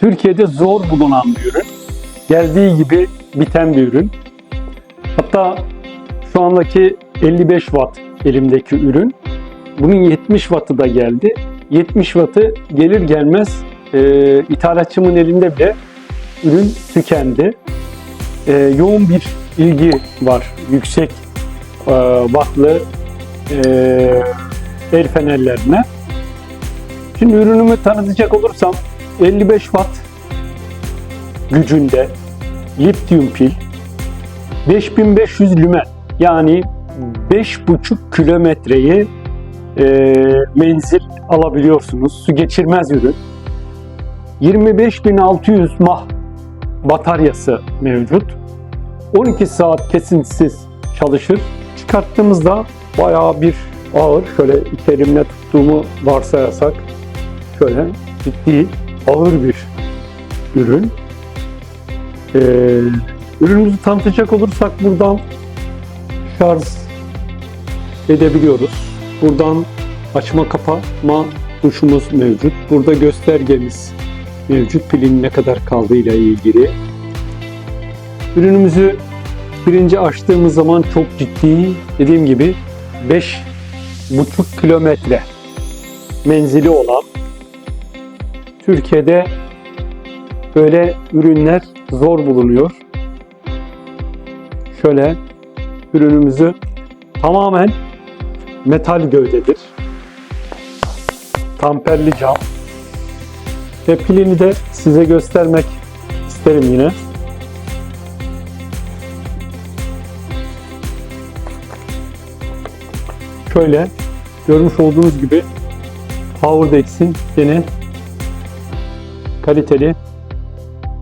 Türkiye'de zor bulunan bir ürün. Geldiği gibi biten bir ürün. Hatta şu andaki 55 watt elimdeki ürün. Bunun 70 wattı da geldi. 70 wattı gelir gelmez e, ithalatçımın elinde bile ürün tükendi. E, yoğun bir ilgi var. Yüksek e, wattlı e, el fenerlerine. Şimdi ürünümü tanıtacak olursam 55 watt gücünde lityum pil 5500 lümen yani 5,5 kilometreyi e, menzil alabiliyorsunuz. Su geçirmez ürün. 25600 mah bataryası mevcut. 12 saat kesintisiz çalışır. Çıkarttığımızda bayağı bir ağır. Şöyle iki elimle tuttuğumu varsayarsak şöyle ciddi ağır bir ürün. Ee, ürünümüzü tanıtacak olursak buradan şarj edebiliyoruz. Buradan açma kapatma tuşumuz mevcut. Burada göstergemiz mevcut. Pilin ne kadar kaldığı ile ilgili. Ürünümüzü birinci açtığımız zaman çok ciddi dediğim gibi 5,5 kilometre menzili olan Türkiye'de böyle ürünler zor bulunuyor. Şöyle ürünümüzü tamamen metal gövdedir. Tamperli cam. Ve pilini de size göstermek isterim yine. Şöyle görmüş olduğunuz gibi Powerdex'in yine kaliteli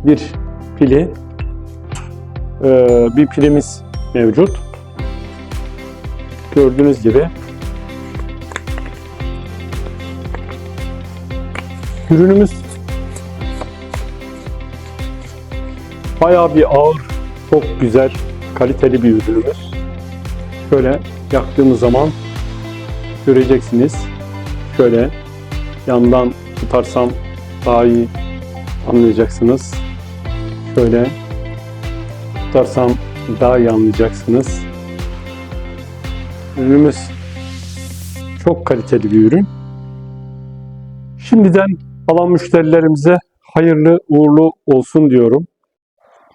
bir pili ee, bir pilimiz mevcut. Gördüğünüz gibi ürünümüz bayağı bir ağır, çok güzel, kaliteli bir ürünümüz. Şöyle yaktığımız zaman göreceksiniz. Şöyle yandan tutarsam daha iyi anlayacaksınız. Şöyle tutarsam daha iyi anlayacaksınız. Ürünümüz çok kaliteli bir ürün. Şimdiden alan müşterilerimize hayırlı uğurlu olsun diyorum.